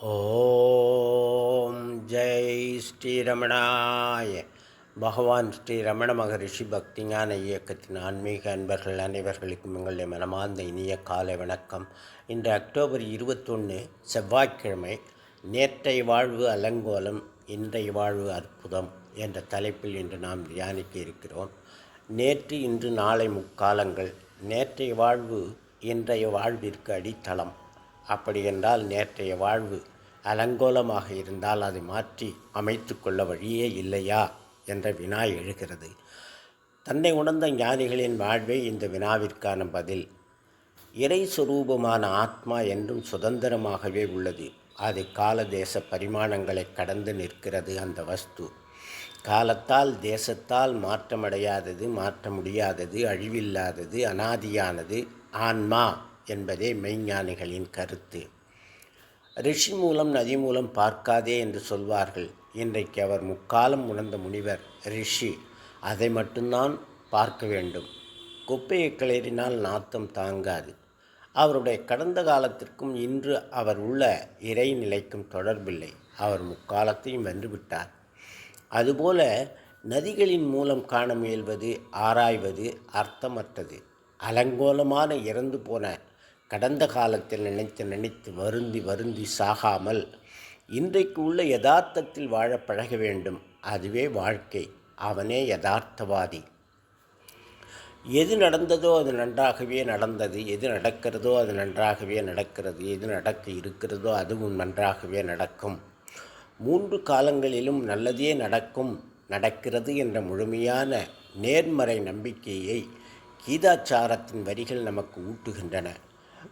ஓம் ஜெய் ஸ்ரீரமணாய. பகவான் ஸ்ரீ ரமண மகரிஷி பக்திஞான இயக்கத்தின் ஆன்மீக அன்பர்கள் அனைவர்களுக்கும் எங்களுடைய மனமார்ந்த இனிய காலை வணக்கம். இன்று அக்டோபர் இருபத்தொன்று செவ்வாய்க்கிழமை நேற்றை வாழ்வு அலங்கோலம் இன்றைய வாழ்வு அற்புதம் என்ற தலைப்பில் இன்று நாம் தியானிக்க இருக்கிறோம். நேற்று இன்று நாளை முக்காலங்கள். நேற்றைய வாழ்வு இன்றைய வாழ்விற்கு அடித்தளம். அப்படி என்றால் நேற்றைய வாழ்வு அலங்கோலமாக இருந்தால் அதை மாற்றி அமைத்து கொள்ள வழியே இல்லையா? என்ற வினா எழுகிறது. தன்னை உணர்ந்த ஞானிகளின் வாழ்வே இந்த வினாவிற்கான பதில். இறை சுரூபமான ஆத்மா என்றும் சுதந்திரமாகவே உள்ளது. அது கால தேச பரிமாணங்களை கடந்து நிற்கிறது அந்த வஸ்து. காலத்தால் தேசத்தால் மாற்றமடையாதது மாற்ற முடியாதது அழிவில்லாதது அனாதியானது ஆன்மா. என்பதே மெய்ஞானிகளின் கருத்து. ரிஷி மூலம் நதி மூலம் பார்க்காதே என்று சொல்வார்கள். இன்றைக்கு அவர் முக்காலம் உணர்ந்த முனிவர் ரிஷி. அதை மட்டும்தான் பார்க்க வேண்டும். குப்பையை கிளறினால் நாத்தம் தாங்காது. அவருடைய கடந்த காலத்திற்கும் இன்று அவர் உள்ள இறைநிலைக்கும் தொடர்பில்லை. அவர் முக்காலத்தையும் வென்றுவிட்டார். அதுபோல நதிகளின் மூலம் காண முயல்வது ஆராய்வது அர்த்தமற்றது. அலங்கோலமான இறந்து போன கடந்த காலத்தில் நினைத்து நினைத்து வருந்தி வருந்தி சாகாமல் இன்றைக்கு உள்ள யதார்த்தத்தில் வாழ பழக வேண்டும். அதுவே வாழ்க்கை. அவனே யதார்த்தவாதி. எது நடந்ததோ அது நன்றாகவே நடந்தது. எது நடக்கிறதோ அது நன்றாகவே நடக்கிறது. எது நடக்க இருக்கிறதோ அதுவும் நன்றாகவே நடக்கும். மூன்று காலங்களிலும் நல்லதே நடக்கும். நடக்கிறது என்ற முழுமையான நேர்மறை நம்பிக்கையை கீதாச்சாரத்தின் வரிகள் நமக்கு ஊட்டுகின்றன.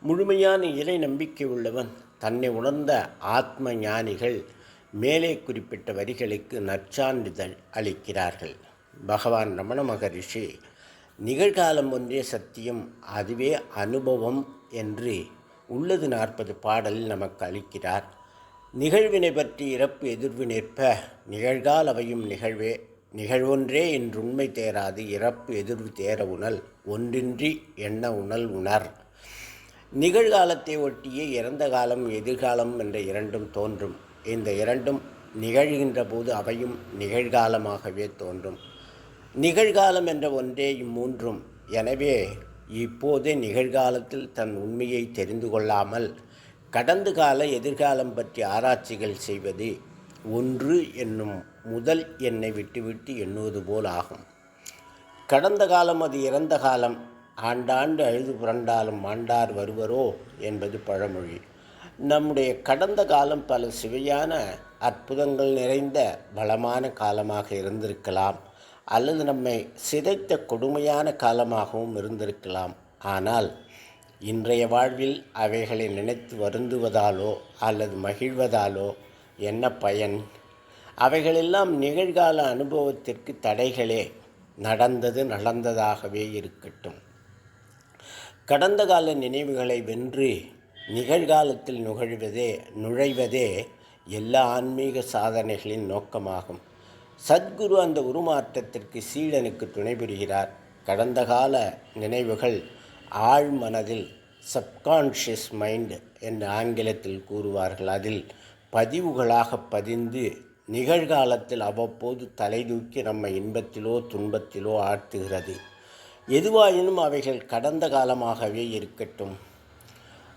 முழுமையான இறை நம்பிக்கை உள்ளவன் தன்னை உணர்ந்த ஆத்ம ஞானிகள் மேலே குறிப்பிட்ட வரிகளுக்கு நற்சான்றிதழ் அளிக்கிறார்கள். பகவான் ரமண மகரிஷி நிகழ்காலம் ஒன்றே சத்தியம் அதுவே அனுபவம் என்று உள்ளது நாற்பது பாடலில் நமக்கு அளிக்கிறார். நிகழ்வினை பற்றி இறப்பு எதிர்வு நிற்ப நிகழ்காலவையும் நிகழ்வே நிகழ்வொன்றே என்று உண்மை தேராது இறப்பு எதிர்வு தேர உணல் ஒன்றின்றி எண்ண உணல் உணர். நிகழ்காலத்தை ஒட்டியே இறந்த காலம் எதிர்காலம் என்ற இரண்டும் தோன்றும். இந்த இரண்டும் நிகழ்கின்ற போது அவையும் நிகழ்காலமாகவே தோன்றும். நிகழ்காலம் என்ற ஒன்றே இம்மூன்றும். எனவே இப்போதே நிகழ்காலத்தில் தன் உண்மையை தெரிந்து கொள்ளாமல் கடந்த கால எதிர்காலம் பற்றி ஆராய்ச்சிகள் செய்வது ஒன்று என்னும் முதல் எண்ணை விட்டுவிட்டு எண்ணுவது போல் ஆகும். கடந்த காலம் அது இறந்த காலம். ஆண்டாண்டு அழுது புரண்டாலும் ஆண்டார் வருவரோ என்பது பழமொழி. நம்முடைய கடந்த காலம் பல சுவையான அற்புதங்கள் நிறைந்த பலமான காலமாக இருந்திருக்கலாம். அல்லது நம்மை சிதைத்த கொடுமையான காலமாகவும் இருந்திருக்கலாம். ஆனால் இன்றைய வாழ்வில் அவைகளை நினைத்து வருந்துவதாலோ அல்லது மகிழ்வதாலோ என்ன பயன்? அவைகளெல்லாம் நிகழ்கால அனுபவத்திற்கு தடைகளே. நடந்தது நடந்ததாகவே இருக்கட்டும். கடந்த கால நினைவுகளை வென்று நிகழ்காலத்தில் நுகழ்வதே நுழைவதே எல்லா ஆன்மீக சாதனைகளின் நோக்கமாகும். சத்குரு அந்த உருமாற்றத்திற்கு சீடனுக்கு துணை புரிகிறார் கடந்த கால நினைவுகள் ஆழ் மனதில் சப்கான்ஷியஸ் மைண்ட் என்று ஆங்கிலத்தில் கூறுவார்கள். அதில் பதிவுகளாக பதிந்து நிகழ்காலத்தில் அவ்வப்போது தலை தூக்கி நம்மை இன்பத்திலோ துன்பத்திலோ ஆழ்த்துகிறது. எதுவாயினும் அவைகள் கடந்த காலமாகவே இருக்கட்டும்.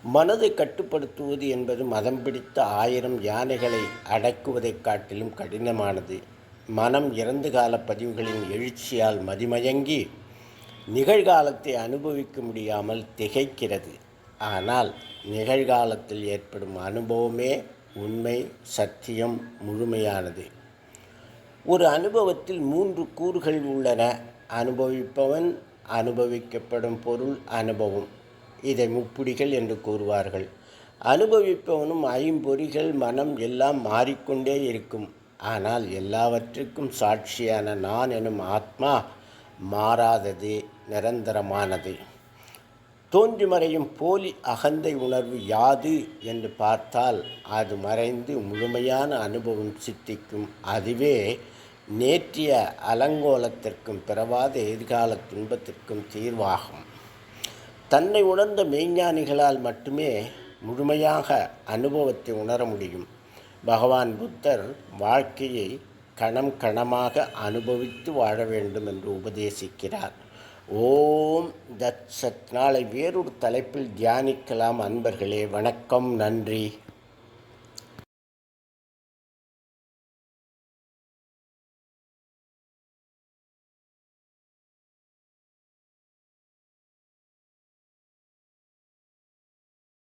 மனதை கட்டுப்படுத்துவது என்பது மதம் பிடித்த ஆயிரம் யானைகளை அடக்குவதைக் காட்டிலும் கடினமானது. மனம் இறந்து கால பதிவுகளின் எழுச்சியால் மதிமயங்கி நிகழ்காலத்தை அனுபவிக்க முடியாமல் திகைக்கிறது. ஆனால் நிகழ்காலத்தில் ஏற்படும் அனுபவமே உண்மை சத்தியம் முழுமையானது. ஒரு அனுபவத்தில் மூன்று கூறுகள் உள்ளன. அனுபவிப்பவன் அனுபவிக்கப்படும் பொருள் அனுபவம். இதை முப்புடிகள் என்று கூறுவார்கள். அனுபவிப்பவனும் ஐம்பொறிகள் மனம் எல்லாம் மாறிக்கொண்டே இருக்கும். ஆனால் எல்லாவற்றுக்கும் சாட்சியான நான் எனும் ஆத்மா மாறாதது நிரந்தரமானது. தோன்றி மறையும் போலி அகந்தை உணர்வு யாது என்று பார்த்தால் அது மறைந்து முழுமையான அனுபவம் சித்திக்கும். அதுவே நேற்றிய அலங்கோலத்திற்கும் பிறவாத எதிர்கால துன்பத்திற்கும் தீர்வாகும். தன்னை உணர்ந்த மெய்ஞானிகளால் மட்டுமே முழுமையாக அனுபவத்தை உணர முடியும். பகவான் புத்தர் வாழ்க்கையை கணம் கணமாக அனுபவித்து வாழ வேண்டும் என்று உபதேசிக்கிறார். ஓம் தத் சத். நாளை வேறொரு தலைப்பில் தியானிக்கலாம் அன்பர்களே. வணக்கம். நன்றி.